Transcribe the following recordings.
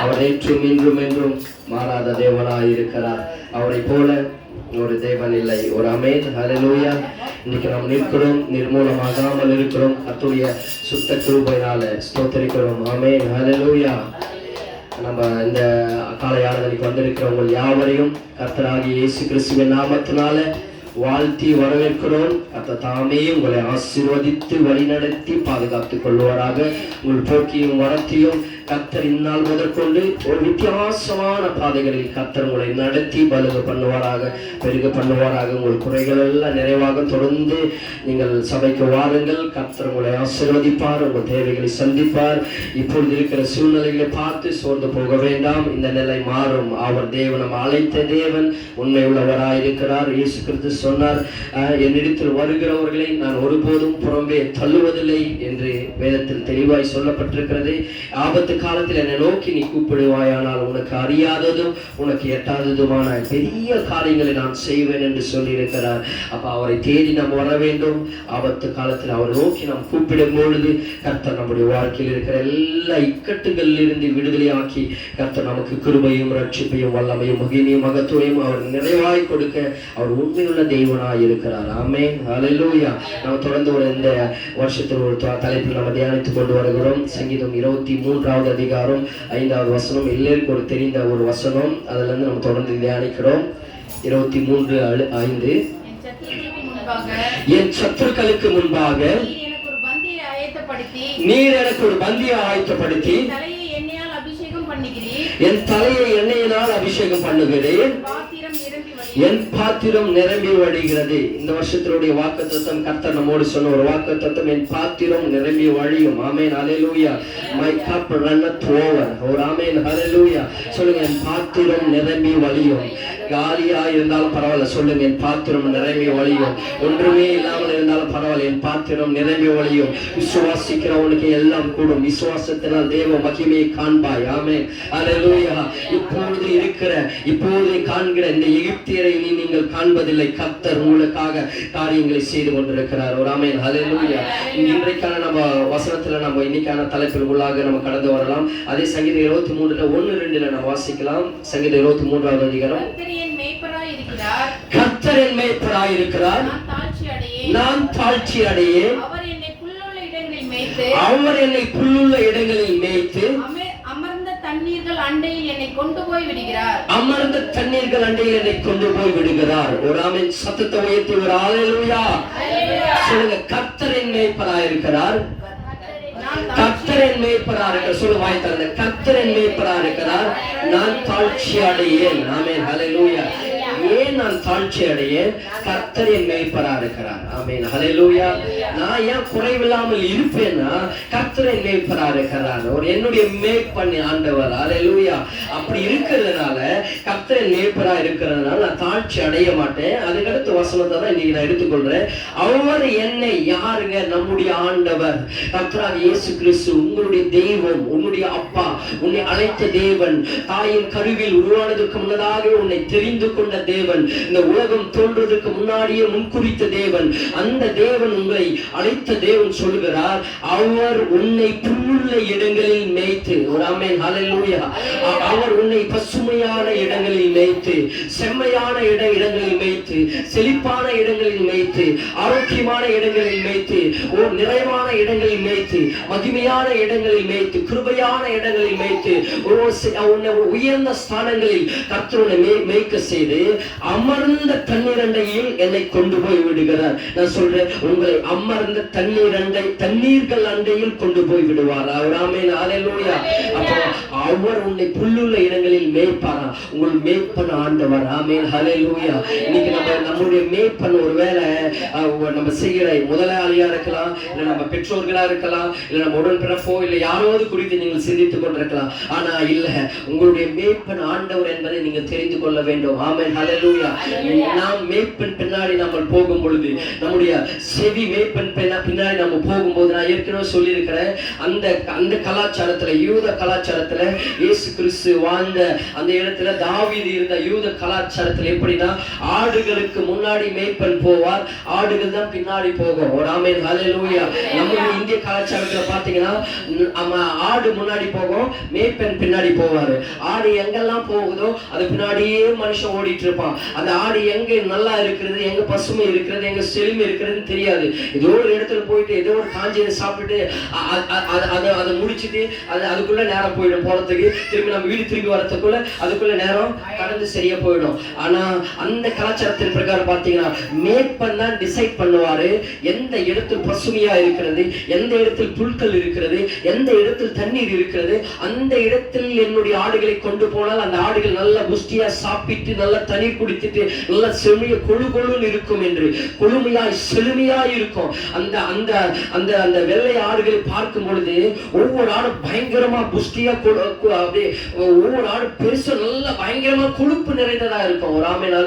அவர் என்றும் இன்றும் என்றும் மாறாத தேவனாய் இருக்கிறார் அவரை போல ஒரு தேவன் இல்லை ஒரு அமேன் ஹலலூயா இன்னைக்கு நாம் நிற்கிறோம் நிர்மூலமாகாமல் இருக்கிறோம். அத்துடைய சுத்த கிருபையினால ஸ்தோத்தரிக்கிறோம் அமேன் ஹலலூயா நம்ம இந்த காலை ஆறுதலுக்கு வந்திருக்கிறவங்க யாவரையும் கர்த்தராகி இயேசு கிறிஸ்துவின் நாமத்தினால வாழ்த்தி வரவேற்கிறோம். கர்த்தர் தாமே உங்களை ஆசீர்வதித்து வழிநடத்தி பாதுகாத்துக் கொள்வாராக உங்கள் போக்கியும் வரத்தையும் கத்தர் இந்நாள் முதற்கொண்டு ஒரு வித்தியாசமான பாதைகளில் கத்தர் உங்களை நடத்தி பலுக பண்ணுவாராக பெருக பண்ணுவாராக. உங்கள் குறைகள் எல்லாம் நிறைவாக தொடர்ந்து நீங்கள் சபைக்கு வாருங்கள். கத்தர் உங்களை ஆசீர்வதிப்பார் உங்கள் தேவைகளை சந்திப்பார். இப்பொழுது இருக்கிற சூழ்நிலைகளை பார்த்து சோர்ந்து போக வேண்டாம். இந்த நிலை மாறும். அவர் தேவன் நம்ம அழைத்த தேவன் உண்மை உள்ளவராயிருக்கிறார் இயேசு கிறிஸ்து சொன்னார் என்னிடத்தில் வருகிறவர்களை நான் ஒருபோதும் புறம்பே தள்ளுவதில்லை என்று வேதத்தில் தெளிவாய் சொல்லப்பட்டிருக்கிறது. ஆபத்து காலத்தில் என்னை நோக்கி நீ கூப்பிடுவாயானால் உனக்கு அறியாததும் உனக்கு எட்டாததுமான பெரிய காரியங்களை நான் செய்வேன் என்று சொல்லியிருக்கிறார். அப்போ அவரை தேடி நாம் வர வேண்டும். ஆபத்து காலத்தில் அவர் நோக்கி நாம் கூப்பிடும் பொழுது கர்த்தர் நம்முடைய வாழ்க்கையில் இருக்கிற எல்லா இக்கட்டுகளில் இருந்து விடுதலையாக்கி கர்த்தர் நமக்கு கிருபையும் ரட்சிப்பையும் வல்லமையும் மகிமையும் மகத்துவையும் அவர் நிறைவாய் கொடுக்க அவர் உண்மையுள்ள தெய்வனாய் இருக்கிறார். ஆமே அலையிலூயா நம்ம தொடர்ந்து ஒரு இந்த வருஷத்தில் ஒரு தலைப்பில் நம்ம தியானித்துக் கொண்டு வருகிறோம். சங்கீதம் இருபத்தி மூன்றாவது அதிகாரம் ஐந்தாவது வசனம். எல்லாருக்கும் ஒரு தெரிந்த ஒரு வசனம். அதுல இருந்து நம்ம தொடர்ந்து தியானிக்கிறோம். இருபத்தி மூன்று ஐந்து. என் சத்துருக்களுக்கு முன்பாக நீர் எனக்கு ஒரு பந்தியை ஆயத்தப்படுத்தி என் தலையை எண்ணெயினால் அபிஷேகம் பண்ணுகிறேன். என் பாத்திரம் நிரம்பி வழிகிறது. இந்த வருஷத்தினுடைய வாக்கு தத்துவம் கர்த்தர் நம்மோடு சொன்ன ஒரு வாக்கு தத்துவம் என் பாத்திரம் நிரம்பி வழியும். ஆமேன் அலையலூயா மை கப் ரன்னத் ஓவர் ஒரு ஆமேன் அலையலூயா சொல்லுங்க என் பாத்திரம் நிரம்பி வழியும். காலியா இருந்தாலும் பரவாயில்ல சொல்லுங்க என் பாத்திரம் நிரம்பி வழியும். ஒன்றுமே இல்லாமல் இருந்தாலும் பரவாயில்ல. என் பாத்திரம் நிரம்பி வழியும் விசுவாசிக்கிறவனுக்கு எல்லாம் கூடும். விசுவாசத்தினால் தேவ மகிமையை காண்பாய். ஆமென். ஹalleluya இப்பொழுது இருக்கிற இப்பொழுது காண்கிற இந்த எகிப்தியரை இனி நீங்கள் காண்பதில்லை. கர்த்தர் உங்களுக்காக காரியங்களை செய்து கொண்டிருக்கிறார். ஒரு ஆமென். ஹalleluya இன்றைக்கான நம்ம வசனத்துல நம்ம இன்னைக்கான தலைப்பில் உள்ளாக நம்ம கடந்து வரலாம். அதே சங்கீதம் இருபத்தி மூணுல ஒன்னு ரெண்டுல நம்ம வாசிக்கலாம். சங்கீதம் இருபத்தி மூன்றாவது அதிகாரம். கர்த்தர் என் மேய்ப்பராய் இருக்கிறார் கர்த்தர் என் மேய்ப்பராய் இருக்கிறார் நான் தாழ்ச்சி அடையேன் அவர் என்னை புல்லுள்ள இடங்களில் மேய்த்து அவர் என்னை புல்லுள்ள இடங்களில் மேய்த்து அமர்- அமர்ந்த தண்ணீர்கள் அண்டையில் என்னை கொண்டு போய் விடுகிறார். அமர்ந்த தண்ணீர்கள் அண்டையில் என்னை கொண்டு போய் விடுகிறார். ஒரு ஆமென் சத்தத்தை உயர்த்தி ஒரு ஆலேலூயா சொல்லுங்க கர்த்தரின் மேய்ப்பராய் இருக்கிறார். நான் தாழ்ச்சி கர்த்தரின் மேய்ப்பராக இருக்கிறார். சொல்லு வாய் திறந்து. கர்த்தரின் மேய்ப்பராக இருக்கிறார். நான் தாழ்ச்சி அடையேன் ஆமென் ஹalleluya. ஏன் நான் தாழ்ச்சி கர்த்தர் என் மேய்ப்பராக இருக்கிறார் ஆமென். ஹalleluya. நான் ஏன் குறைவில்லாமல் இருப்பேன்னா கர்த்தர் என் மேய்ப்பராக இருக்கிறார் ஒரு என்னுடைய மேய்ப்பன் ஆண்டவர். ஹalleluya. அப்படி இருக்கிறதுனால கர்த்தர் என் மேய்ப்பராக இருக்கிறதுனால நான் தாழ்ச்சி அடைய மாட்டேன். அதுக்கடுத்து வசனத்தை தான் இன்னைக்கு நான் எடுத்துக்கொள்றேன். அவர் என்னை யாருங்க? நம்முடைய ஆண்டவர். கர்த்தராக இயேசு கிறிஸ்து உங்களுடைய தெய்வம் உன்னுடைய அப்பா உன்னை அழைத்த தேவன் தாயின் கருவில் உருவானதற்கு முன்னதாக உன்னை தெரிந்து கொண்ட தேவன் தேவன். இந்த உலகம் தோன்றதுக்கு முன்னாடியே முன்குறித்த தேவன். அந்த தேவன் உங்களை அழைத்த தேவன் சொல்கிறார் அவர் உன்னை புல்லுள்ள இடங்களில் மேய்த்து ஒரு ஆமென் ஹலலூயா அவர் உன்னை பசுமையான இடங்களில் மேய்த்து செம்மையான இட இடங்களில் மேய்த்து செழிப்பான இடங்களில் மேய்த்து ஆரோக்கியமான இடங்களில் மேய்த்து ஓர் நிறைவான இடங்களில் மேய்த்து மகிமையான இடங்களில் மேய்த்து கிருபையான இடங்களில் மேய்த்து உன்னை உயர்ந்த ஸ்தானங்களில் கர்த்தர் மேய்க்க செய்து அமர்ந்த தண்ணீரண்டையில் என்னை கொண்டு போய் விடுகிறார். நான் சொல்றேன் உங்களை அமர்ந்த தண்ணீர் அண்டை தண்ணீர்கள் அண்டையில் கொண்டு போய் விடுவார்? அவர் ஆமென் அப்போ அவர் உன்னை புல்லுள்ள இடங்களில் மேய்ப்பாரா? உங்கள் மேய்ப்பன் ஆண்டவர் ஆமென் ஹalleluya. இன்னைக்கு நம்ம நம்முடைய மேய்ப்பன் ஒருவேளை அஹ், நம்ம செய்கிற முதலாளியா இருக்கலாம் இல்ல நம்ம பெற்றோர்களா இருக்கலாம் இல்ல நம்ம உடன்பிறப்போ இல்ல யாராவது குறித்து நீங்கள் சிந்தித்துக் கொண்டிருக்கலாம். ஆனா இல்ல உங்களுடைய மேய்ப்பன் ஆண்டவர் என்பதை நீங்கள் தெரிந்து கொள்ள வேண்டும். ஆமேன் ஹalleluya. நாம் மேய்ப்பன் பின்னாடி நம்ம போகும் பொழுது நம்முடைய செவி மேய்ப்பன் பின்னாடி நம்ம போகும்போது நான் ஏற்கனவே சொல்லியிருக்கிறேன் அந்த அந்த கலாச்சாரத்துல யூத கலாச்சாரத்துல இயேசு கிறிஸ்து வாழ்ந்த அந்த இடத்துல தாவீது இருந்த யூத கலாச்சாரத்துல எப்படின்னா ஆடுகளுக்கு முன்னாடி மேய்ப்பன் போவார் ஆடுகள் தான் பின்னாடி போகும். ஒரு ஆமென் ஹalleluya. நம்ம இந்திய கலாச்சாரத்துல பாத்தீங்கன்னா நம்ம ஆடு முன்னாடி போகும் மேய்ப்பன் பின்னாடி போவாரு. ஆடு எங்கெல்லாம் போகுதோ அது பின்னாடியே மனுஷன் ஓடிட்டு இருப்பான். அந்த ஆடு எங்க நல்லா இருக்கிறது எங்க பசுமை இருக்கிறது எங்க செழுமை இருக்கிறதுன்னு தெரியாது. ஏதோ ஒரு இடத்துல போயிட்டு ஏதோ ஒரு காஞ்சியை சாப்பிட்டுட்டு அதை அதை முடிச்சிட்டு அது அதுக்குள்ள நேரம் போயிடும் போறதுக்கு. திரும்பி நம்ம வீடு திரும்பி வரதுக்குள்ள அதுக்குள்ள நேரம் கடந்து சரியா போயிடும். ஆனா அந்த கலாச்சாரத்தின் பிரகாரம் பாத்தீங்கன்னா மேற்பன் தான் டிசைட் பண்ணுவாரு எந்த இடத்தில் பசுமையா இருக்கிறது எந்த இடத்தில் புல்கள் இருக்கிறது எந்த இடத்தில் தண்ணீர் இருக்கிறது அந்த இடத்தில் என்னுடைய ஆடுகளை கொண்டு போனால் அந்த ஆடுகள் நல்ல புஷ்டியா சாப்பிட்டு நல்ல தண்ணீர் குடிச்சிட்டு நல்ல செழுமைய கொழு கொழுன்னு இருக்கும் என்று. கொழுமையாய் செழுமையாய் இருக்கும். அந்த அந்த அந்த அந்த வெள்ளை ஆடுகளை பார்க்கும் பொழுது ஒவ்வொரு ஆடும் பயங்கரமா புஷ்டியா கொ- அப்படியே ஒவ்வொரு ஆடு பெருசா நல்லா பயங்கரமா கொழுப்பு நிறைந்ததா இருக்கும். ஒரு ஆமை நல்ல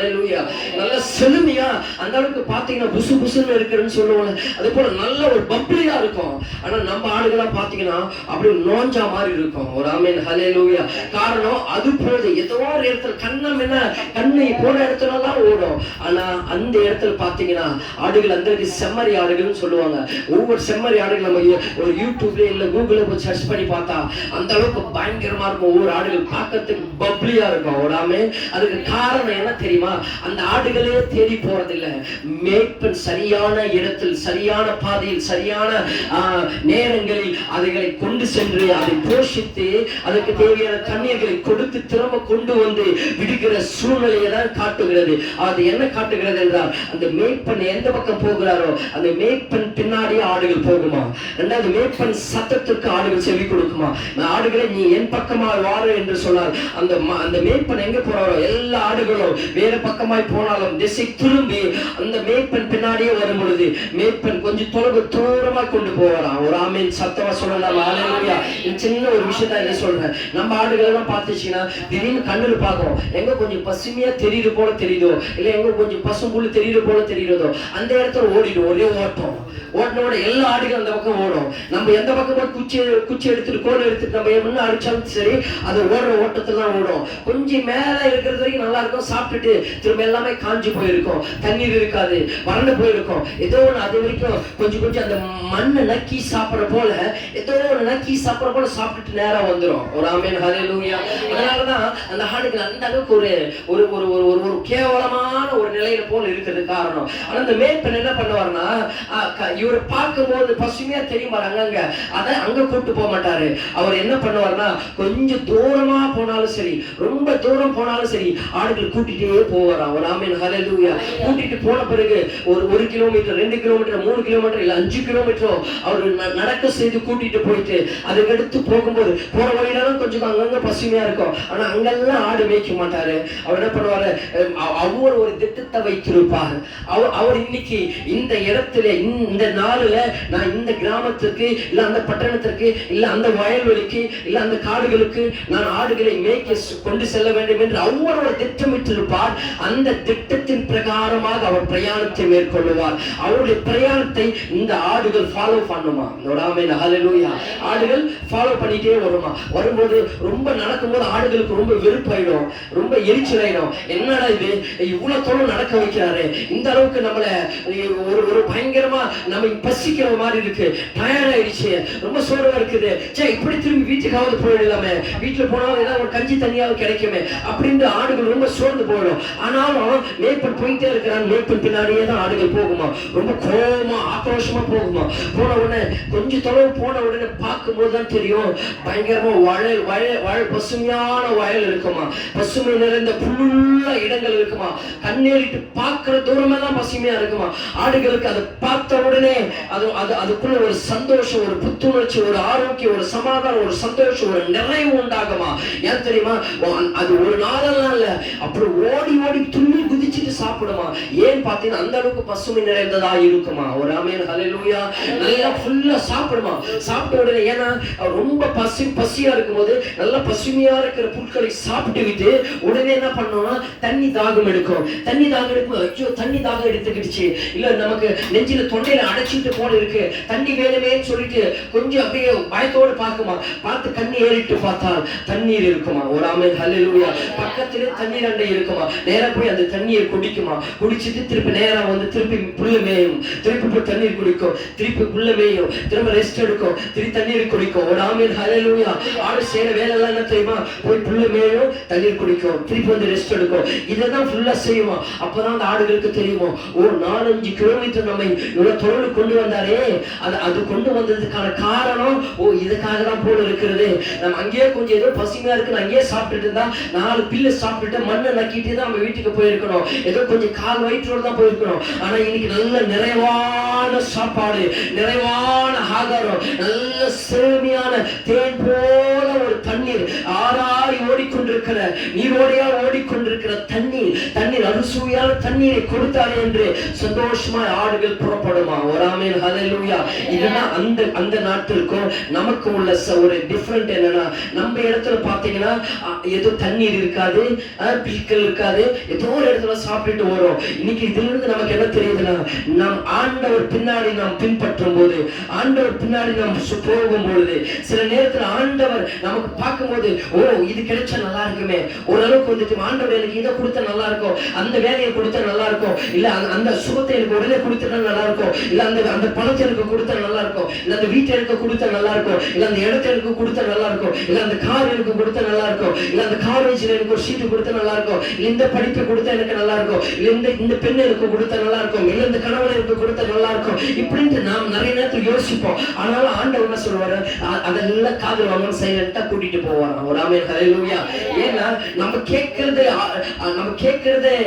நல்ல செழுமையா அந்த அளவுக்கு பாத்தீங்கன்னா புசு புசுன்னு இருக்குன்னு சொல்லுவாங்க. அது போல நல்ல ஒரு பப்ளியா இருக்கும். ஆனா நம்ம ஆடுகள்லாம் பாத்தீங்கன்னா அப்படியே நோஞ்சா மாதிரி இருக்கும். ஒரு ஹலே லூயா காரணம் அது போல ஏதோ ஒரு இடத்துல கண்ணம் என்ன? கண்ணை போன இடத்துல எல்லாம் ஓடும். ஆனா அந்த இடத்துல பாத்தீங்கன்னா ஆடுகள் அந்த செம்மறி ஆடுகள்னு சொல்லுவாங்க. ஒவ்வொரு செம்மறி ஆடுகள் நம்ம ஒரு யூடியூப்ல இல்ல கூகுள்ல போய் சர்ச் பண்ணி பார்த்தா அந்த அளவுக்கு பயங்கரமா இருக்கும். ஒவ்வொரு ஆடுகள் பார்க்கறதுக்கு பப்ளியா இருக்கும். ஒரு அதுக்கு காரணம் என்ன தெரியுமா? அந்த ஆடுகளே தேடி போறதில்ல. மேய்ப்பன் சரியான இடத்தில் சரியான பாதையில் சரியான ஆஹ், நேரங்களில் அதைகளை கொண்டு சென்று அதை போஷித்து அதற்கு தேவையான தண்ணீர்களை கொடுத்து திரும்ப கொண்டு வந்து விடுகிற சூழ்நிலையை தான் காட்டுகிறது. அது என்ன காட்டுகிறது என்றால் அந்த மேய்ப்பன் எந்த பக்கம் போகிறாரோ அந்த மேய்ப்பன் பின்னாடியே ஆடுகள் போகுமா? ரெண்டாவது மேய்ப்பன் சத்தத்திற்கு ஆடுகள் செவி கொடுக்குமா? ஆடுகளை நீ என் பக்கமா வாரு என்று சொன்னால் அந்த அந்த மேய்ப்பன் எங்க போறாரோ? எல்லா ஆடுகளும் வேற பக்கமாய் போனாலும் திசை திரும்பி அந்த மேய்ப்பன் பின்னாடியே வரும் பொழுது மேய்ப்பன் கொஞ்சம் தொலைவு தூரமா கொண்டு போவாராம். ஒரு ஆமீன் சத்தமா சொல்லலாம். ஆலையா சின்ன ஒரு விஷயத்தை என்ன சொல்றேன். நம்ம ஆடுகள் எல்லாம் பார்த்துச்சுன்னா திடீர்னு கண்ணுல பார்க்கும். எங்க கொஞ்சம் பசுமையா தெரியுது போல தெரியுதோ? இல்லை எங்க கொஞ்சம் பசும்புல் தெரியுது போல தெரியுறதோ? அந்த இடத்துல ஓடிடும் ஒரே ஓட்டம். ஓட்டினோட எல்லா ஆடுகளும் அந்த பக்கம் ஓடும். நம்ம எந்த பக்கம் போய் குச்சி குச்சி எடுத்துட்டு கோல் எடுத்துட்டு நம்ம முன்ன அடிச்சாலும் சரி அது ஓடுற ஓட்டத்துல தான் ஓடும். கொஞ்சம் மேல இருக்கிறது வரைக்கும் நல்லா இருக்கும். சாப்பிட்டுட்டு திரும்ப எல்லாமே காஞ்சி போயிருக்கும். தண்ணீர் இருக்காது வறண்டு போயிருக்கும். ஏதோ ஒன்று அது வரைக்கும் கொஞ்சம் கொஞ்சம் அந்த மண்ணை நக்கி சாப்பிட்ற போல ஏதோ ஒன்று நக்கி சாப்பிட்ற போல சாப்பிட்டுட்டு நேரா வந்துரும். ஒரு ஆமேன் அதனால அதனாலதான் அந்த ஆடுகள் அந்த அளவுக்கு ஒரு ஒரு ஒரு ஒரு ஒரு ஒரு கேவலமான ஒரு நிலையில போல இருக்கிறது காரணம். ஆனா அந்த மேய்ப்பன் என்ன பண்ணுவாருன்னா இவரை பார்க்கும்போது பசுமையா தெரியும் அங்கங்க அதை அங்க கூட்டு போக மாட்டாரு. அவர் என்ன பண்ணுவாருன்னா கொஞ்சம் தூரமா போனாலும் சரி ரொம்ப தூரம் போனாலும் சரி ஆடுகள் கூட்டிட்டே போவாராம். ஒரு ஆமீன் ஹalleluya. கூட்டிட்டு போன பிறகு ஒரு ஒரு கிலோமீட்டர் ரெண்டு கிலோமீட்டர் மூணு கிலோமீட்டர் இல்ல அஞ்சு கிலோமீட்டரோ அவர் நடக்க செய்து கூட்டிட்டு போயிட்டு அதுக்கடுத்து போகும்போது போற வழியிலாம் கொஞ்சம் அங்கங்க பசுமையா இருக்கும். ஆனா அங்கெல்லாம் ஆடு மேய்க்க மாட்டாரு. அவர் என்ன பண்ணுவாரு அவர் ஒரு திட்டத்தை வைத்திருப்பார். அவர் அவர் இன்னைக்கு இந்த இடத்துல இந்த- நாளில் நான் இந்த கிராமத்திற்கு இல்ல அந்த பட்டணத்திற்கு இல்ல அந்த வயல்வெளிக்கு இல்ல அந்த காடுகளுக்கு நான் ஆடுகளை மேய்க்க கொண்டு செல்ல வேண்டும் என்று அவர் ஒரு திட்டமிட்டிருப்பார். அந்த திட்டத்தின் பிரகாரமாக அவர் பிரயாணத்தை மேற்கொள்ளுவார். அவருடைய பிரயாணத்தை இந்த ஆடுகள் ஃபாலோ பண்ணுமா? நோடாமேன் ஆடுகள் ஃபாலோ பண்ணிட்டே வருமா? வரும்போது ரொம்ப நடக்கும்போது ஆடுகளுக்கு ரொம்ப வெறுப்பாயிடும். ரொம்ப எரிச்சலாயிடும். என்னடா இது? இவ்வளவு தூரம் நடக்க வைக்கிறாரு. இந்த அளவுக்கு நம்மள ஒரு ஒரு பயங்கரமா நம்ம பசிக்கிற மாதிரி இருக்கு. டயர்ட் ஆயிடுச்சு ரொம்ப சோர்வா இருக்குது. சே இப்படி திரும்பி வீட்டுக்காவது போயிடலாமே. வீட்டுல போனாலும் ஏதாவது ஒரு கஞ்சி தனியாவது கிடைக்குமே. அப்படின்ட்டு ஆடுகள் ரொம்ப சோர்ந்து போயிடும். ஆனாலும் மேய்ப்பன் போயிட்டே இருக்கிறான். மேய்ப்பன் பின்னாடியே தான் ஆடுகள் போகுமா? ரொம்ப கோபமா ஆக்ரோஷமா போகுமா? போன உடனே கொஞ்சம் தொலைவு போன உடனே பார்க்கும்போது தான் தெரியும். பயங்கரமா வயல் வயல் வயல் பசுமையான வயல் இருக்குமா? பசுமை நிறைந்த புல்லுள்ள இடங்கள் இருக்குமா? கண்ணேறிட்டு பார்க்கிற தூரமெல்லாம் பசுமையா இருக்குமா? ஆடுகளுக்கு அதை பார்த்த உடனே அது அது அதுக்குள்ள ஒரு சந்தோஷம் ஒரு புத்துணர்ச்சி ஒரு ஆரோக்கியம் ஒரு சமாதானம் ஒரு சந்தோஷம் ஒரு நிறைவு உண்டாகுமா? ஏன் தெரியுமா? அது ஒரு நாளெல்லாம் இல்ல. அப்படி ஓடி ஓடி துள்ளி குதிச்சுட்டு சாப்பிடுமா? ஏன் பார்த்தீங்கன்னா அந்த அளவுக்கு பசுமை நிறைந்ததா இருக்குமா? ஒரு ஆமேன் ஹalleluya. நல்லா ஃபுல்லா சாப்பிடுமா? சாப்பிட்ட உடனே ஏன்னா ரொம்ப பசி பசியா இருக்கும்போது நல்லா பசுமையா இருக்கிற புட்களை சாப்பிட்டு விட்டு உடனே என்ன பண்ணோம்னா தண்ணி தாகம் எடுக்கும். தண்ணி தாகம் எடுக்கும். ஐயோ தண்ணி தாகம் எடுத்துக்கிடுச்சு. இல்ல நமக்கு நெஞ்சில தொண்டையில அடைச்சிட்டு போல இருக்கு. தண்ணி வேணுமேன்னு சொல்லிட்டு கொஞ்சம் அப்படியே பயத்தோடு பார்க்குமா? பார்த்து தண்ணி ஏறிட்டு பார்த்தால் தண்ணீர் இருக்குமா? ஒரு ஆமென் ஹalleluya. பக்கத்துல தண்ணீர் அண்டை இருக்குமா? நேரா போய் அந்த தண்ணீர் குடிக்குமா? குடிச்சிட்டு திருப்பி நேரா வந்து திருப்பி புள்ள மேயும். திருப்பி போய் தண்ணீர் குடிக்கும். திருப்பி புல்ல மேயும். திரும்ப ரெஸ்ட் எடுக்கும். திருப்பி தண்ணீர் குடிக்கும். ஒரு ஆமென் ஹalleluya. ஆடு செய்யற வேலை எல்லாம் என்ன தெரியுமா? போய் புள்ள மேயும் தண்ணீர் குடிக்கும். திருப்பி வந்து ரெஸ்ட் எடுக்கும். இதைதான் செய்வோம். அப்பதான் அந்த ஆடுகளுக்கு தெரியுமோ? ஓ நாலஞ்சு கிலோமீட்டர் நம்ம இவ்வளவு தொழில் கொண்டு வந்தாரே. அது அது கொண்டு வந்ததுக்கான காரணம் ஓ இதுக்காக தான் போல இருக்கிறது. நம்ம அங்கேயே கொஞ்சம் ஏதோ பசுமையாக இருக்கு அங்கேயே சாப்பிட்டுட்டு இருந்தா நாலு பில்லு சாப்பிட்டுட்டு மண்ணை நக்கிட்டு தான் நம்ம வீட்டுக்கு போயிருக்கணும். ஏதோ கொஞ்சம் கால் வயிற்றோடு தான் போயிருக்கணும். ஆனா இன்னைக்கு நல்ல நிறைவான சாப்பாடு நிறைவான ஆகாரம் நல்ல செழுமையான தேன் போல ஒரு தண்ணீர் ஆறாய் ஓடிக்கொண்டிருக்கிற நீரோடையா ஓடிக்கொண்டிருக்கிற தண்ணீர் தண்ணீர் அறுசுவையான தண்ணீரை கொடுத்தார் என்று சந்தோஷமாய் ஆடுகள் புறப்படுமா? ஒராமேல் ஹலலூயா இதுதான் அந்த அந்த நாட்டிற்கும் நமக்கு உள்ள ஒரு டிஃப்ரெண்ட் என்னன்னா நம்ம இடத்துல பாத்தீங்கன்னா ஏதோ தண்ணீர் இருக்காது பில்கள் இருக்காது ஏதோ ஒரு இடத்துல சாப்பிட்டுட்டு வரும் இன்னைக்கு இதுல இருந்து நமக்கு என்ன தெரியுதுன்னா நாம் ஆண்டவர் பின்னாடி நாம் பின்பற்றும் போது ஆண்டவர் பின்னாடி நாம் போகும் பொழுது சில நேரத்துல ஆண்டவர் நமக்கு பார்க்கும்போது ஓ இது கிடைச்சா நல்லா இருக்குமே. ஓரளவுக்கு வந்துட்டு ஆண்டவர் எனக்கு இதை கொடுத்தா நல்லா இருக்கும் அந்த வேலையை கொடுத்தா நல்லா இருக்கும் இல்ல அந்த- அந்த சுகத்தை எனக்கு உடனே கொடுத்தா நல்லா இருக்கும் இல்ல அந்த அந்த பணத்தை எனக்கு கொடுத்தா நல்லா இருக்கும் இல்ல அந்த வீட்டை எனக்கு கொடுத்தா நல்லா இருக்கும் இல்ல அந்த இடத்தை எனக்கு கொடுத்தா நல்லா இருக்கும் இல்ல அந்த கார் எனக்கு கொடுத்தா நல்லா இருக்கும் இல்ல அந்த காலேஜ்ல எனக்கு ஒரு சீட்டு கொடுத்தா நல்லா இருக்கும் இந்த படிப்பை கொடுத்தா எனக்கு நல்லா இருக்கும் இல்ல இந்த இந்த பெண் எனக்கு கொடுத்தா நல்லா இருக்கும் இல்ல இந்த கணவன் எனக்கு கொடுத்தா நல்லா இருக்கும் இப்படின்ட்டு நாம் நிறைய நேரத்தில் யோசிப்போம் ஆனாலும் ஆண்டவர் என்ன சொல்லுவாரு அதெல்லாம் காதல் வாங்க சைலண்டா கூட்டிட்டு போவாராம் ஒரு ஆமே ஏன்னா நம்ம கேட்கறது நம்ம கேட்கறதே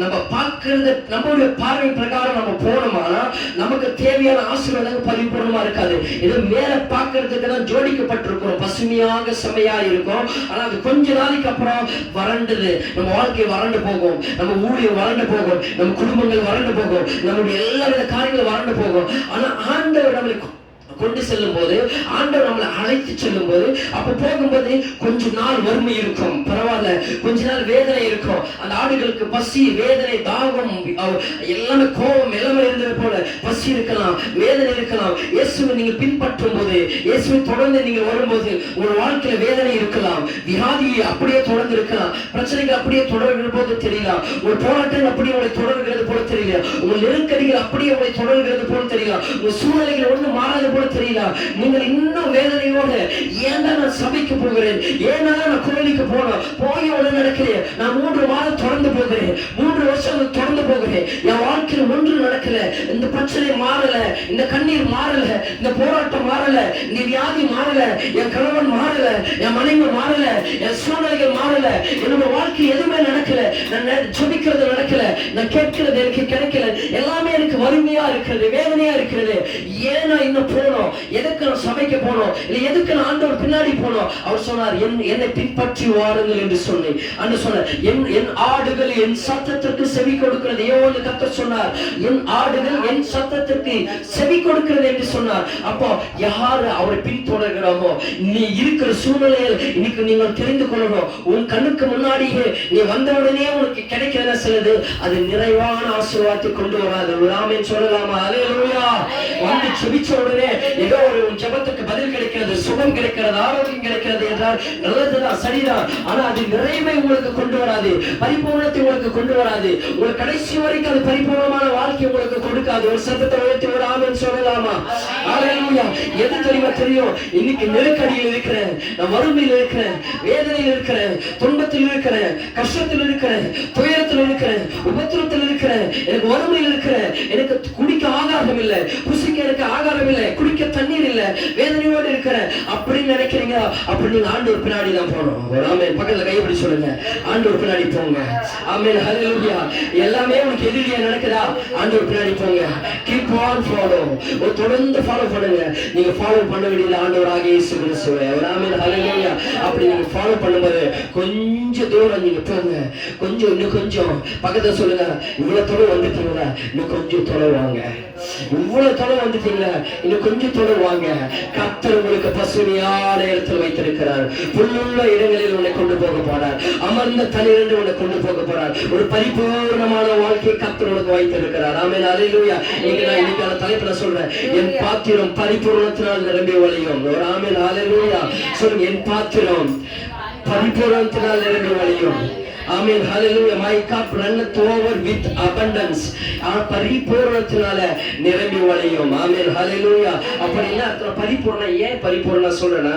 நம்ம பார்க்கறது நம்மளுடைய பார்வை பிரகாரம் நம்ம போனோமானா நமக்கு தேவையான ஆசீர்வாதங்கள் பரிபூர்ணமா இருக்காது. இது மேல பார்க்கறதுக்கு தான் ஜோடிக்கப்பட்டிருக்கிறோம். பசுமையாக செமையா இருக்கும். ஆனா அது கொஞ்ச நாளைக்கு அப்புறம் வறண்டுது. நம்ம வாழ்க்கை வறண்டு போகும். நம்ம ஊழியம் வறண்டு போகும். நம்ம குடும்பங்கள் வறண்டு போகும். நம்மளுடைய எல்லா வித காரியங்களும் வறண்டு போகும். ஆனா ஆண்டவர் நம்மளுக்கு கொண்டு செல்லும் போது ஆண்டவர் நம்மளை அழைத்து செல்லும் போது அப்ப போகும்போது கொஞ்ச நாள் வறுமை இருக்கும். பரவாயில்ல. கொஞ்ச நாள் வேதனை இருக்கும். அந்த ஆடுகளுக்கு பசி வேதனை தாகம் எல்லாமே கோபம் எல்லாமே இருந்தது போல பசி இருக்கலாம் வேதனை இருக்கலாம். இயேசுவை நீங்க பின்பற்றும் போது இயேசுவை தொடர்ந்து நீங்க வரும்போது உங்க வாழ்க்கையில வேதனை இருக்கலாம். வியாதி அப்படியே தொடர்ந்து இருக்கலாம். பிரச்சனைகள் அப்படியே தொடர்கிற போது தெரியலாம் ஒரு போராட்டங்கள் அப்படியே உங்களை தொடர்கிறது போல தெரியல. உங்க நெருக்கடிகள் அப்படியே உங்களை தொடர்கிறது போல தெரியலாம் உங்க சூழ்நிலைகள் ஒண்ணு மாறாத போல தெரியலாம் நீங்கள் இன்னும் வேதனையோடு ஏன்டா நான் சபைக்கு போகிறேன்? ஏன்னா நான் கோயிலுக்கு போனோம் போய் உடனே நடக்கிறேன். நான் மூன்று மாதம் தொடர்ந்து போகிறேன். இந்த கண்ணீர் மாறல இந்த போராட்டம் மாறல இந்த வியாதி மாறல என் கணவன் மாறல என் மனைவி மாறல என் சூழ்நிலைகள் மாறல என்னோட வாழ்க்கை எதுவுமே நடக்கல. நான் ஜபிக்கிறது நடக்கல. நான் கேட்கிறது எனக்கு கிடைக்கல. எல்லாமே எனக்கு வறுமையா இருக்கிறது வேதனையா இருக்கிறது. ஏன் நான் இன்னும் போனோம்? எதுக்கு நான் சமைக்க போனோம்? இல்ல எதுக்கு நான் ஆண்டவர் பின்னாடி போனோம்? அவர் சொன்னார் என் என்னை பின்பற்றி வாருங்கள் என்று சொன்னேன். அன்று சொன்னார் என் என் ஆடுகள் என் சத்தத்திற்கு செவி கொடுக்கிறது ஏவோன்னு கத்த சொன்னார். என் ஆடுகள் என் சத்தத்திற்கு செவி கொடுக்கிறது என்று சொன்னார். அப்போ யாரு அவரை பின்தொடர்கிறாமோ நீ இருக்கிற சூழ்நிலையில் இன்னைக்கு நீங்கள் தெரிந்து கொள்ளணும். உன் கண்ணுக்கு முன்னாடியே நீ வந்தவுடனே உனக்கு கிடைக்கிறத சிலது அது நிறைவான ஆசீர்வாதத்தை கொண்டு வராது. ராமன் சொல்லலாமா? அலையலூயா வந்து சுபிச்ச உடனே ஏதோ ஒரு உன் ஜெபத்துக்கு பதில் கிடைக்கிறது சுகம் கிடைக்கிறது ஆரோக்கியம் கிடைக்கிறது என்றால் நல்லதுதான் சரிதான். ஆனா அது நிறைவை உங்களுக்கு கொண்டு வராது. பரிபூர்ணத்தை உங்களுக்கு கொண்டு வராது. உங்களுக்கு கடைசி வரைக்கும் அது பரிபூர்ணமான வாழ்க்கை உங்களுக்கு கொடுக்காது. ஒரு சத்தத்தை உயர்த்தி ஒரு ஆமன் சொல்லலாமா? ஹalleluya எது தெரியுமா தெரியும்? இன்னைக்கு நெருக்கடியில் இருக்கிறேன் நான் வறுமையில் இருக்கிறேன் வேதனையில் இருக்கிறேன் துன்பத்தில் இருக்கிறேன் கஷ்டத்தில் இருக்கிறேன் துயரத்தில் இருக்கிறேன் உபத்திரத்தில் இருக்கிறேன் எனக்கு வறுமையில் இருக்கிறேன் எனக்கு குடிக்க ஆகாரம் இல்லை எனக்கு ஆகாரம் இல்லை குடிக்க தண்ணீர் இல்லை வேதனையோடு இருக்கிறேன் அப்படின்னு நினைக்கிறீங்க? அப்படி நீங்க ஆண்டவர் பின்னாடி தான் போனோம் ஆமே பக்கத்துல கைப்பிடி சொல்லுங்க. ஆண்டவர் பின்னாடி போங்க. ஆமே ஹalleluya. எல்லாமே உனக்கு எதிரியா நடக்குதா? ஆண்டவர் பின்னாடி போங்க. கீப் ஆன் ஃபாலோ ஒரு தொடர்ந்து ஃபாலோ பண்ணுங்க. நீங்க ஃபாலோ பண்ண வேண்டியது ஆண்டவராக இயேசு கிறிஸ்துவே. ஆமே ஹalleluya. அப்படி நீங்க ஃபாலோ பண்ணும்போது கொஞ்சம் தூரம் நீங்க போங்க. கொஞ்சம் இன்னும் கொஞ்சம். பக்கத்துல சொல்லுங்க. இவ்வளவு தொலை வந்துட்டீங்களா இன்னும் கொஞ்சம் தொலை வாங்க. இவ்வளவு தொலை வந்துட்டீங்களா? இன்னும் கொஞ்சம் தொலை வாங்க. கர்த்தர் உங்களுக்கு பசுமையான இடத்தில் வைத்திருக்கிறார். புல்லுள்ள இடங்களில் உன்னை கொண்டு போக போறார். அமர்ந்த தலையிலிருந்து உன்னை கொண்டு போக போறார். ஒரு பரிபூர்ணமான வாழ்க்கையை கர்த்தர் உனக்கு வைத்திருக்கிறார். ஆமென். அல்லேலூயா இன்னைக்கு நான் இன்னைக்கான தலைப்புல சொல்றேன். என் பாத்திரம் பரிபூர்ணத்தினால் நிரம்பி வழியும். ஒரு ஆமென். அல்லேலூயா சொல்லுங்க என் பாத்திரம் பரிபூர்ணத்தினால் நிரம்பி வழியும். ஆமீன் ஹalleluya my cup runneth over with abundance. ஆ பரிபூரணத்தினால நிரம்பி வழியும் ஆமீன் ஹalleluya அப்படின்னா அர்த்தம்? பரிபூரணம் ஏன் பரிபூரணம் சொல்றேன்னா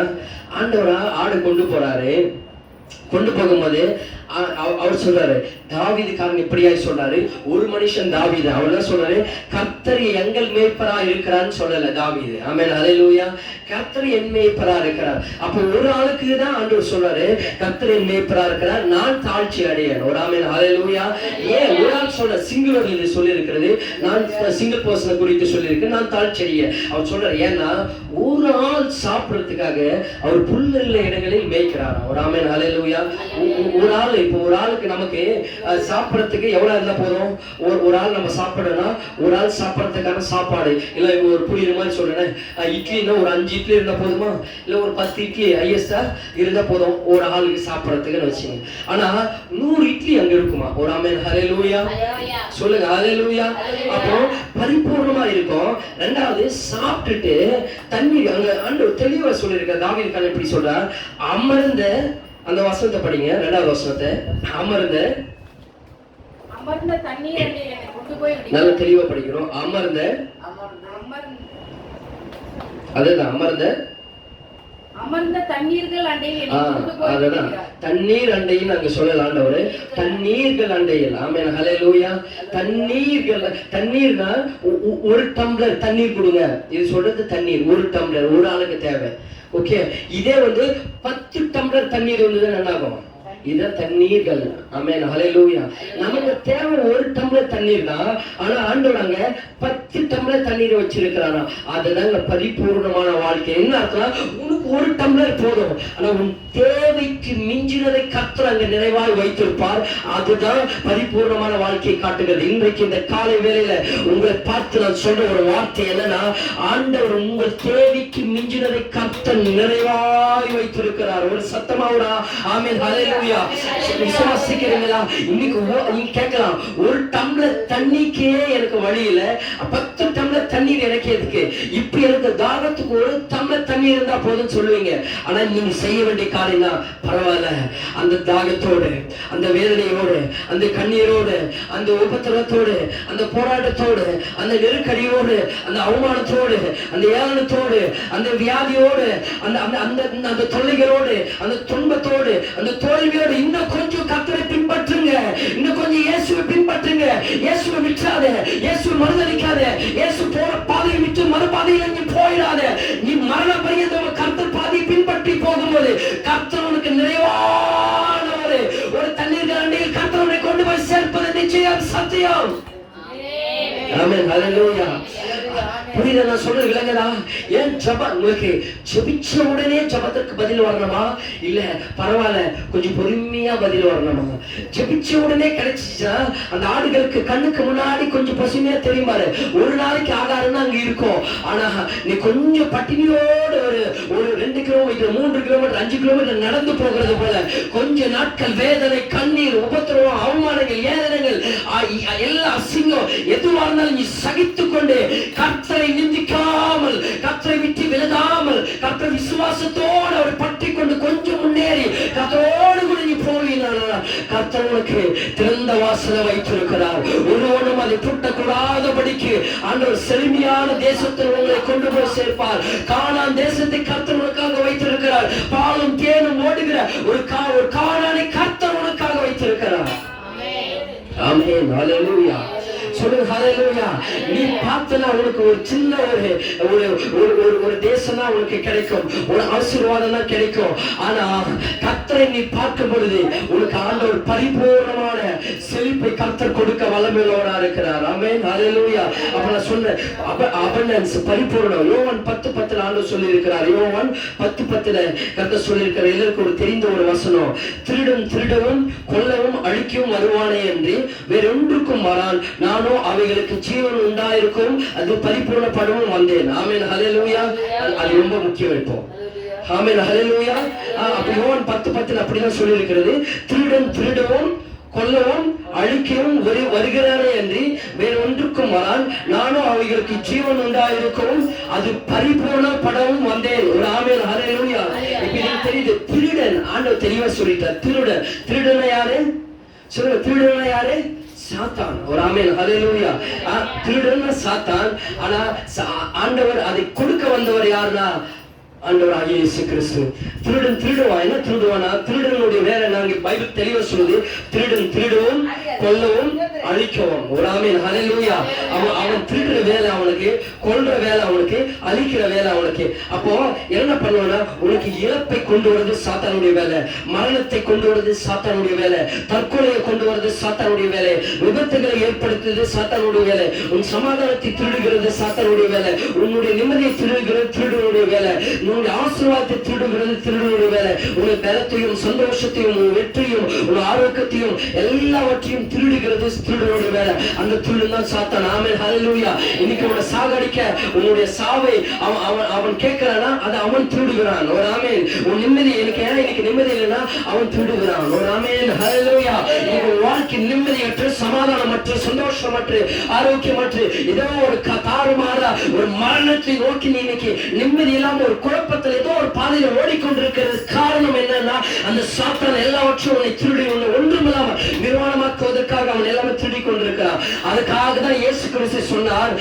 ஆண்டவர் ஆடு கொண்டு போறாரு. கொண்டு போகும்போது அவர் சொல்றாரு தாவிதுக்காரன் இப்படியாய் சொல்றாரு ஒரு மனுஷன் தாவிது அவர் தான் சொல்றாரு கர்த்தர் எங்கள் மேய்ப்பரா இருக்கிறான்னு சொல்லல தாவீது. ஆமென் லூயா கர்த்தர் என் மேய்ப்பரா இருக்கிறார். அப்போ ஒரு ஆளுக்கு தான் ஆண்டவர் சொல்றாரு கர்த்தர் என் மேய்ப்பரா இருக்கிறார் நான் தாழ்ச்சி அடையேன் ஒரு ஆமென் ஹalleluya. ஏன் ஒரு ஆள் சொல்ற சிங்குலர் இது சொல்லியிருக்கிறது நான் சிங்கிள் பர்சனை குறித்து சொல்லியிருக்கேன் நான் தாழ்ச்சி அடையேன் அவர் சொல்றாரு ஏன்னா ஒரு ஆள் சாப்பிடுறதுக்காக அவர் புல்லுள்ள இடங்களில் மேய்க்கிறாராம். ஒரு ஆமேன் ஹalleluya. ஒரு ஆள் இப்போ ஒரு ஆளுக்கு நமக்கு சாப்பிடறதுக்கு எவ்வளவு இருந்தா போதும்? ஒரு ஒரு ஆள் நம்ம சாப்பிடணும்னா ஒரு ஆள் சாப்பிடறதுக்கான சாப்பாடு. இல்ல ஒரு புரியுற மாதிரி சொல்றேன். அஹ், இட்லின்னா ஒரு அஞ்சு இட்லி இருந்தா போதுமா? இல்ல ஒரு பத்து இட்லி ஹையஸ்டா இருந்தா போதும் ஒரு ஆளுக்கு சாப்பிடறதுக்குன்னு வச்சுங்க ஆனா நூறு இட்லி அங்க இருக்குமா? ஒரு ஆமென். ஹalleluya சொல்லுங்க ஹalleluya அப்போ பரிபூர்ணமா இருக்கும். ரெண்டாவது சாப்பிட்டுட்டு தண்ணி அங்க ஆண்டவர் தெளிவா சொல்லியிருக்க தாவீது காலம் எப்படி சொல்றார்? அமர்ந்த அந்த வசனத்தை படிங்க ரெண்டாவது வசனத்தை. அமர்ந்த. அமர்ந்த தண்ணீர். நல்ல தெளிவா படிக்கிறோம் அமர்ந்த. அதுதான் அமர்ந்த. அமர்ந்த? தண்ணீர்கள் அண்டையில். தண்ணீர் அண்டையில் அங்க சொல்லல ஆண்டவரு. தண்ணீர்கள் அண்டையில் ஆமென் ஹalleluya. தண்ணீர்கள் தண்ணீர்னா ஒரு டம்ளர் தண்ணீர் கொடுங்க. இது சொல்றது தண்ணீர். ஒரு டம்ளர் ஒரு ஆளுக்கு தேவை. ஓகே? இதே வந்து பத்து டம்ளர் தண்ணீர் வந்து நல்லாகும் ஆகும் தண்ணீர்கள். ஆமென் ஹalleluya நமக்கு தேவை ஒரு டம்ளர் தண்ணீர் தான். ஆனா ஆண்டவர் பத்து டம்ளர் தண்ணீர் வச்சிருக்கிறானா அதுதாங்க பரிபூர்ணமான வாழ்க்கை. என்ன அர்த்தம்? உனக்கு ஒரு டம்ளர் போதும். ஆனா உன் தேவைக்கு மிஞ்சினதை கர்த்தர் அங்க நிறைவாய் வைத்திருப்பார். அதுதான் பரிபூர்ணமான வாழ்க்கையை காட்டுகிறது. இன்றைக்கு இந்த காலை வேலையில உங்களை பார்த்து நான் சொல்ற ஒரு வார்த்தை என்னன்னா ஆண்டவர் உங்கள் தேவைக்கு மிஞ்சினதை கர்த்தர் நிறைவாய் வைத்திருக்கிறார். ஒரு சத்தமாவுடா ஆமே ஆமென். ஹalleluya. விசுவாசிக்கிறீங்களா? இன்னைக்கு ஓ- கேட்கலாம். ஒரு டம்ளர் தண்ணிக்கே எனக்கு வழியில பத்து டம்ளர் தண்ணீர் எனக்கு எதுக்கு இப்படி எனக்கு தாகத்துக்கு ஒரு டம்ளர் தண்ணி இருந்தா போதும் சொல்லுவீங்க. ஆனா நீங்க செய்ய வேண்டிய காரியம்னா பரவாயில்ல. அந்த தாகத்தோடு அந்த வேதனையோடு அந்த கண்ணீரோடு அந்த உபத்திரத்தோடு அந்த போராட்டத்தோடு அந்த நெருக்கடியோடு அந்த அவமானத்தோடு அந்த ஏளனத்தோடு அந்த வியாதியோடு அந்த அந்த அந்த அந்த தொல்லைகளோடு அந்த துன்பத்தோடு அந்த தோல்வியோடு இன்னும் கொஞ்சம் கத்தரை பின்பற்றுங்க. இன்னும் கொஞ்சம் இயேசுவை பின்பற்றுங்க. இயேசுவை விற்றாத. இயேசுவை மறுதளிக்காத இயேசு போற பாதையை விட்டு மறுபாதையில் நீ போயிடாத. நீ மரண பரியந்தம் கர்த்தர் பாதையை பின்பற்றி போகும்போது கர்த்தர் உனக்கு நிறைவான ஒரு ஒரு தண்ணீர் கரண்டியில் கர்த்தர் உன்னை கொண்டு போய் சேர்ப்பது நிச்சயம் சத்தியம். ஆமென். ஹalleluya. புரியுதா நான் சொல்றது விளங்குதா ஏன் ஜப உங்களுக்கு ஜபிச்ச உடனே ஜபத்திற்கு பதில் வரணுமா? இல்ல பரவாயில்ல கொஞ்சம் பொறுமையா பதில் வரணுமா? ஜபிச்ச உடனே கிடைச்சிச்சா அந்த ஆடுகளுக்கு கண்ணுக்கு முன்னாடி கொஞ்சம் பசுமையா தெரியுமாரு ஒரு நாளைக்கு ஆகாரம் அங்க இருக்கும். ஆனா நீ கொஞ்சம் பட்டினியோடு ஒரு ஒரு ரெண்டு கிலோமீட்டர் மூன்று கிலோமீட்டர் அஞ்சு கிலோமீட்டர் நடந்து போகிறது போல கொஞ்ச நாட்கள் வேதனை கண்ணீர் உபத்திரவம் அவமானங்கள் ஏதனங்கள் எல்லா அசிங்கம் எதுவா இருந்தாலும் நீ சகித்துக் கொண்டு கர்த்தரை நிந்திக்காமல் கர்த்தரை விட்டு விலகாமல் கர்த்தர் விசுவாசத்தோடு அவர் பற்றி கொண்டு கொஞ்சம் முன்னேறி கர்த்தரோடு கூட நீ போவீங்களா கர்த்தர் உனக்கு திறந்த வாசலை வைத்திருக்கிறார். ஒருவனும் அதை புட்டக்கூடாதபடிக்கு ஆண்டவர் செழுமையான தேசத்தில் உங்களை கொண்டு போய் சேர்ப்பார். காணான் தேசத்தை கர்த்தர் உனக்காக வைத்திருக்கிறார். பாலும் தேனும் ஓடுகிற ஒரு கா ஒரு காணானை கர்த்தர் உனக்காக வைத்திருக்கிறார். ஆமென். ஹalleluya. சொல்லுங்க ஹalleluya நீ பார்த்தனா உனக்கு ஒரு சின்ன ஒரு ஒரு ஒரு ஒரு ஒரு உனக்கு கிடைக்கும். ஒரு ஆசீர்வாதம்னா கிடைக்கும். ஆனா கர்த்தரை நீ பார்க்கும் பொழுது உனக்கு ஆண்டவர் பரிபூர்ணமான செழிப்பை கர்த்தர் கொடுக்க வல்லமையுள்ளவரா இருக்கிறார். ஆமென் ஹalleluya அப்ப நான் சொன்னேன் abundance பரிபூர்ணம். யோவான் பத்து பத்துல ஆண்டு சொல்லி இருக்கிறார் யோவான் பத்து பத்துல கர்த்தர் சொல்லி இருக்கிற எல்லாருக்கும் ஒரு தெரிந்த ஒரு வசனம். திருடும் திருடவும் கொல்லவும் அழிக்கவும் வருவானே என்று வேறொன்றுக்கும் வரான். நானும் நானோ அவைகளுக்கு ஜீவன் உண்டாயிருக்கும். அது பரிபூர்ணப்படவும் வந்தேன். ஆமேன். ஹலலூயா அது ரொம்ப முக்கியம் இப்போ. ஆமேன். ஹலலூயா அப்படி யோவான் 10 10 அப்படிதான் சொல்லியிருக்கிறது. திருடன் திருடவும் கொல்லவும் அழிக்கவும் வரு வருகிறானே என்று வேறு ஒன்றுக்கும் வரான் நானும் அவைகளுக்கு ஜீவன் உண்டாயிருக்கவும் அது பரிபூர்ணப்படவும் வந்தேன். ஒரு ஆமேன். ஹalleluya இப்ப எனக்கு தெரியுது திருடன் ஆண்டவர் தெளிவா சொல்லிட்டார். திருடன். திருடனை யாரு? சொல்லுங்க திருடனை யாரு? சாத்தான். ஒரு ஆமேன். ஹalleluya. திருடன் சாத்தான். ஆனா ஆண்டவர் அதை கொடுக்க வந்தவர் யாருன்னா? ஆண்டவர் ஆகிய இயேசு கிறிஸ்து திருடன் திருடுவான். என்ன திருடுவானா? திருடனுடைய வேலை நாங்கள் பைபிள் தெளிவா சொல்லுது. திருடன் திருடுவோம். கொல்லவும் அழிக்கவும். ஒரு ஆமீன். ஹலெலூயா அவன் அவன் திருடுற வேலை அவனுக்கு கொல்ற வேலை அவனுக்கு அழிக்கிற வேலை அவனுக்கு. அப்போ என்ன பண்ணுவானா உனக்கு இழப்பை கொண்டு வரது சாத்தானுடைய வேலை. மரணத்தை கொண்டு வரது சாத்தானுடைய வேலை. தற்கொலையை கொண்டு வரது சாத்தானுடைய வேலை. விபத்துகளை ஏற்படுத்துறது சாத்தானுடைய வேலை. உன் சமாதானத்தை திருடுகிறது சாத்தானுடைய வேலை. உன்னுடைய நிம்மதியை திருடுகிறது திருடனுடைய வேலை. உன்னுடைய ஆசீர்வாதத்தை திருடுகிறது திருடனுடைய வேலை. உன்னுடைய பலத்தையும் சந்தோஷத்தையும் உன் வெற்றியும் உன் ஆரோக்கியத்தையும் எல்லாவற்றையும் திருடுகிறது திருடனுடைய வேலை அந்த திருடன் தான் சாத்தான். ஆமே ஹலலூயா இன்னைக்கு அவனை சாகடிக்க உன்னுடைய சாவை அவன் அவன் அவன் கேட்கிறானா? அதை அவன் திருடுகிறான். ஒரு ஆமென். உன் நிம்மதி எனக்கு ஏன்னா இன்னைக்கு நிம்மதி இல்லைன்னா அவன் திருடுகிறான். ஒரு ஆமென். ஹலலூயா உன் வாழ்க்கை நிம்மதியற்று சமாதானமற்று சந்தோஷமற்று ஆரோக்கியமற்று ஏதோ ஒரு க- தாறுமாறா ஒரு மரணத்தை நோக்கி நீ இன்னைக்கு நிம்மதி இல்லாம ஒரு குழப்பத்தில் ஏதோ ஒரு பாதையில ஓடிக்கொண்டிருக்கிறது காரணம் என்னன்னா அந்த சாத்தான் எல்லாவற்றையும் உன்னை திருடி உன்னை நிர்வாணமாக்க நிர்வாணமாக்குவதற்காக அவன் எல்லாமே திருடி கொண்டிருக்கிறான் அதுக்காக தான் இயேசு கிறிஸ்து சொன்னார்